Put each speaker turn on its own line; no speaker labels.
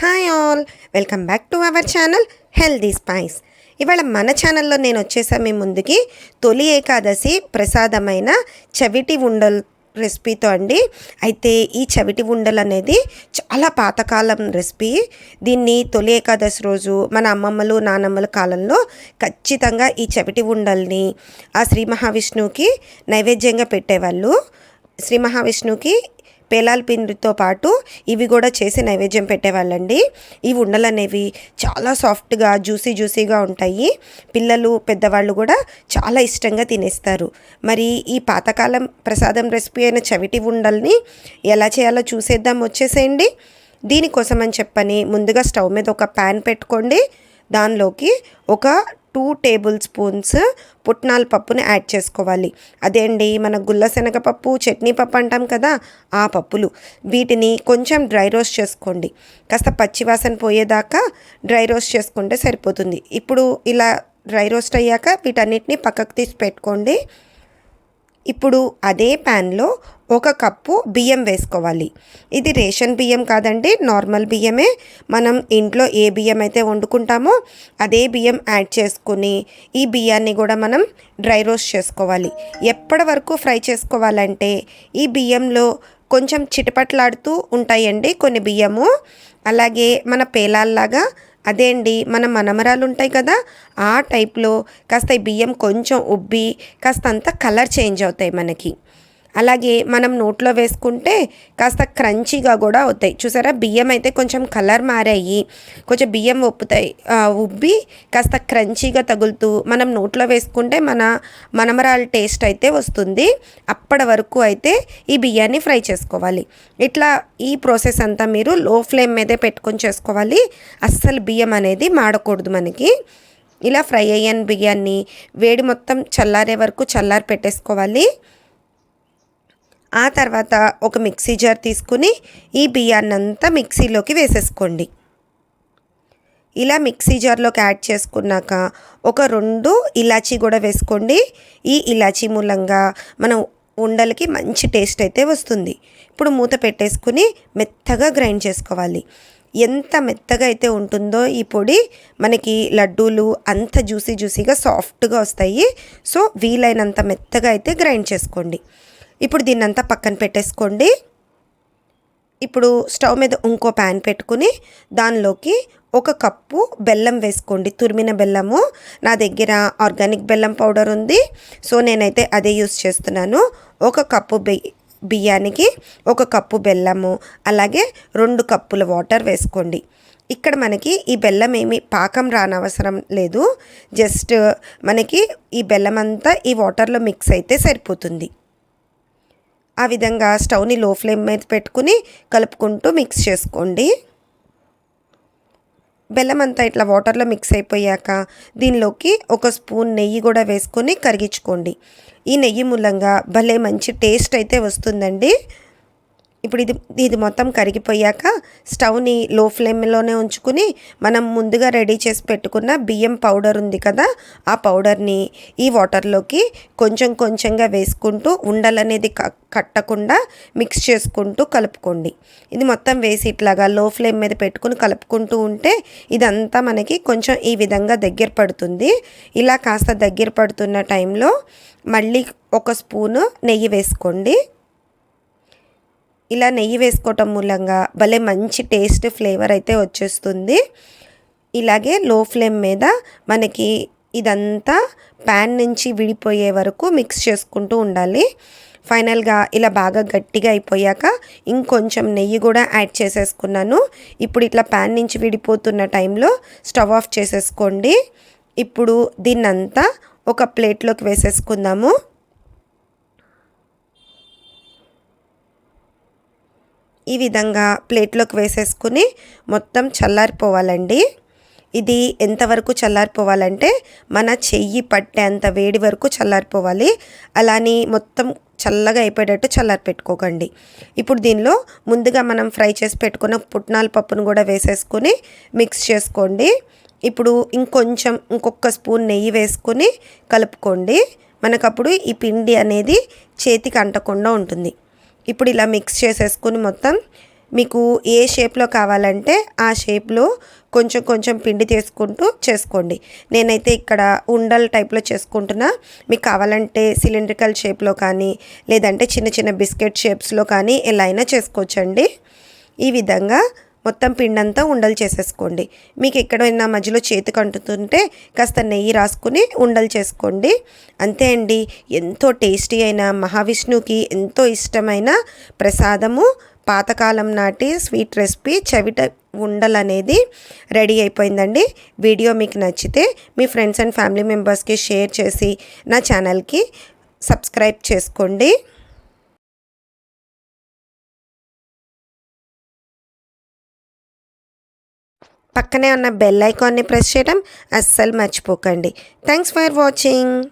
Hi all welcome back to our channel healthy spice ఇవాళ మన ఛానల్లో నేను వచ్చేసా మీ ముందుకి తొలి ఏకాదశి ప్రసాదమైన చవిటి ఉండలు రెసిపీతో అండి. అయితే ఈ చవిటి ఉండలు అనేది చాలా పాతకాలం రెసిపీ. దీన్ని తొలి ఏకాదశి రోజు మన అమ్మమ్మలు నానమ్మల కాలంలో ఖచ్చితంగా ఈ చవిటి ఉండల్ని ఆ శ్రీ మహావిష్ణువుకి నైవేద్యంగా పెట్టేవాళ్ళు. శ్రీ మహావిష్ణువుకి పేలాల పిండితో పాటు ఇవి కూడా చేసి నైవేద్యం పెట్టేవాళ్ళండి. ఈ ఉండలు అనేవి చాలా సాఫ్ట్గా జ్యూసీ జ్యూసీగా ఉంటాయి. పిల్లలు పెద్దవాళ్ళు కూడా చాలా ఇష్టంగా తినేస్తారు. మరి ఈ పాతకాలం ప్రసాదం రెసిపీ అయిన చవిటి ఉండల్ని ఎలా చేయాలో చూసేద్దాం వచ్చేసేయండి. దీనికోసం అని చెప్పని ముందుగా స్టవ్ మీద ఒక ప్యాన్ పెట్టుకోండి. దానిలోకి ఒక టూ టేబుల్ స్పూన్స్ పుట్నాల పప్పుని యాడ్ చేసుకోవాలి. అదే అండి మన గుల్ల శనగపప్పు చట్నీ పప్పు అంటాం కదా ఆ పప్పులు. వీటిని కొంచెం డ్రై రోస్ట్ చేసుకోండి. కాస్త పచ్చివాసన పోయేదాకా డ్రై రోస్ట్ చేసుకుంటే సరిపోతుంది. ఇప్పుడు ఇలా డ్రై రోస్ట్ అయ్యాక వీటన్నిటిని పక్కకు తీసి పెట్టుకోండి. ఇప్పుడు అదే ప్యాన్లో ఒక కప్పు బియ్యం వేసుకోవాలి. ఇది రేషన్ బియ్యం కాదండి నార్మల్ బియ్యమే. మనం ఇంట్లో ఏ బియ్యం అయితే వండుకుంటామో అదే బియ్యం యాడ్ చేసుకుని ఈ బియ్యాన్ని కూడా మనం డ్రై రోస్ట్ చేసుకోవాలి. ఎప్పటి వరకు ఫ్రై చేసుకోవాలంటే ఈ బియ్యంలో కొంచెం చిటపట్లాడుతూ ఉంటాయండి కొన్ని బియ్యము. అలాగే మన పేలాల్లాగా అదే అండి మన మనమరాలు ఉంటాయి కదా ఆ టైప్లో కాస్త ఈ బియ్యం కొంచెం ఉబ్బి కాస్త అంత కలర్ చేంజ్ అవుతాయి మనకి. అలాగే మనం నోట్లో వేసుకుంటే కాస్త క్రంచీగా కూడా అవుతాయి. చూసారా? బియ్యం అయితే కొంచెం కలర్ మారాయి. కొంచెం బియ్యం ఉప్పుతాయి. ఉబ్బి కాస్త క్రంచీగా తగులుతూ మనం నోట్లో వేసుకుంటే మన మనమరాల టేస్ట్ అయితే వస్తుంది. అప్పటి వరకు అయితే ఈ బియ్యాన్ని ఫ్రై చేసుకోవాలి. ఇట్లా ఈ ప్రాసెస్ అంతా మీరు లో ఫ్లేమ్ మీదే పెట్టుకొని చేసుకోవాలి. అస్సలు బియ్యం అనేది మాడకూడదు మనకి. ఇలా ఫ్రై అయ్యాను బియ్యాన్ని వేడి మొత్తం చల్లారే వరకు చల్లారి పెట్టేసుకోవాలి. ఆ తర్వాత ఒక మిక్సీ జార్ తీసుకుని ఈ బియ్యాన్నంతా మిక్సీలోకి వేసేసుకోండి. ఇలా మిక్సీ జార్లోకి యాడ్ చేసుకున్నాక ఒక రెండు ఇలాచీ కూడా వేసుకోండి. ఈ ఇలాచీ మూలంగా మనం ఉండలకి మంచి టేస్ట్ అయితే వస్తుంది. ఇప్పుడు మూత పెట్టేసుకుని మెత్తగా గ్రైండ్ చేసుకోవాలి. ఎంత మెత్తగా అయితే ఉంటుందో ఈ పొడి మనకి లడ్డూలు అంత జ్యూసీ జ్యూసీగా సాఫ్ట్గా వస్తాయి. సో వీలైనంత మెత్తగా అయితే గ్రైండ్ చేసుకోండి. ఇప్పుడు దీన్నంతా పక్కన పెట్టేసుకోండి. ఇప్పుడు స్టవ్ మీద ఇంకో ప్యాన్ పెట్టుకుని దానిలోకి ఒక కప్పు బెల్లం వేసుకోండి. తురిమిన బెల్లము. నా దగ్గర ఆర్గానిక్ బెల్లం పౌడర్ ఉంది. సో నేనైతే అదే యూస్ చేస్తున్నాను. ఒక కప్పు బియ్యానికి ఒక కప్పు బెల్లము. అలాగే రెండు కప్పుల వాటర్ వేసుకోండి. ఇక్కడ మనకి ఈ బెల్లం ఏమి పాకం రానవసరం లేదు. జస్ట్ మనకి ఈ బెల్లం అంతా ఈ వాటర్లో మిక్స్ అయితే సరిపోతుంది. ఆ విధంగా స్టవ్ని లో ఫ్లేమ్ మీద పెట్టుకుని కలుపుకుంటూ మిక్స్ చేసుకోండి. బెల్లం అంతా ఇట్లా వాటర్లో మిక్స్ అయిపోయాక దీనిలోకి ఒక స్పూన్ నెయ్యి కూడా వేసుకొని కరిగించుకోండి. ఈ నెయ్యి మూలంగా భలే మంచి టేస్ట్ అయితే వస్తుందండి. ఇప్పుడు ఇది ఇది మొత్తం కరిగిపోయాక స్టవ్ని లో ఫ్లేమ్లోనే ఉంచుకుని మనం ముందుగా రెడీ చేసి పెట్టుకున్న బియ్యం పౌడర్ ఉంది కదా ఆ పౌడర్ని ఈ వాటర్లోకి కొంచెం కొంచెంగా వేసుకుంటూ ఉండలనేది కట్టకుండా మిక్స్ చేసుకుంటూ కలుపుకోండి. ఇది మొత్తం వేసి ఇట్లాగా లో ఫ్లేమ్ మీద పెట్టుకుని కలుపుకుంటూ ఉంటే ఇదంతా మనకి కొంచెం ఈ విధంగా దగ్గర పడుతుంది. ఇలా కాస్త దగ్గర పడుతున్న టైంలో మళ్ళీ ఒక స్పూను నెయ్యి వేసుకోండి. ఇలా నెయ్యి వేసుకోవటం మూలంగా భలే మంచి టేస్ట్ ఫ్లేవర్ అయితే వచ్చేస్తుంది. ఇలాగే లో ఫ్లేమ్ మీద మనకి ఇదంతా ప్యాన్ నుంచి విడిపోయే వరకు మిక్స్ చేసుకుంటూ ఉండాలి. ఫైనల్గా ఇలా బాగా గట్టిగా అయిపోయాక ఇంకొంచెం నెయ్యి కూడా యాడ్ చేసేసుకున్నాను. ఇప్పుడు ఇట్లా ప్యాన్ నుంచి విడిపోతున్న టైంలో స్టవ్ ఆఫ్ చేసేసుకోండి. ఇప్పుడు దీన్నంతా ఒక ప్లేట్లోకి వేసేసుకుందాము. ఈ విధంగా ప్లేట్లోకి వేసేసుకుని మొత్తం చల్లారిపోవాలండి. ఇది ఎంతవరకు చల్లారిపోవాలంటే మన చెయ్యి పట్టేంత వేడి వరకు చల్లారిపోవాలి. అలాని మొత్తం చల్లగా అయిపోయేటట్టు చల్లారి పెట్టుకోకండి ఇప్పుడు దీనిలో ముందుగా మనం ఫ్రై చేసి పెట్టుకున్న పుట్నాల పప్పును కూడా వేసేసుకుని మిక్స్ చేసుకోండి. ఇప్పుడు ఇంకొంచెం ఇంకొక స్పూన్ నెయ్యి వేసుకుని కలుపుకోండి. మనకప్పుడు ఈ పిండి అనేది చేతికి అంటకుండా ఉంటుంది. ఇప్పుడు ఇలా మిక్స్ చేసేసుకుని మొత్తం మీకు ఏ షేప్లో కావాలంటే ఆ షేప్లో కొంచెం కొంచెం పిండి తీసుకుంటూ చేసుకోండి. నేనైతే ఇక్కడ ఉండల్ టైప్లో చేసుకుంటున్నా. మీకు కావాలంటే సిలిండ్రికల్ షేప్లో కానీ లేదంటే చిన్న చిన్న బిస్కెట్ షేప్స్లో కానీ ఎలా అయినా చేసుకోవచ్చండి. ఈ విధంగా మొత్తం పిండంతా ఉండలు చేసేసుకోండి. మీకు ఎక్కడైనా మధ్యలో చేతికి అంటుతుంటే కాస్త నెయ్యి రాసుకుని ఉండలు చేసుకోండి. అంతే అండి. ఎంతో టేస్టీ అయిన మహావిష్ణువుకి ఎంతో ఇష్టమైన ప్రసాదము. పాతకాలం నాటి స్వీట్ రెసిపీ చవిట ఉండలు అనేది రెడీ అయిపోయిందండి. వీడియో మీకు నచ్చితే మీ ఫ్రెండ్స్ అండ్ ఫ్యామిలీ మెంబర్స్కి షేర్ చేసి నా ఛానల్కి సబ్స్క్రైబ్ చేసుకోండి. పక్కనే ఉన్న బెల్ ఐకాన్ని ప్రెస్ చేయడం అస్సలు మర్చిపోకండి. Thanks for watching.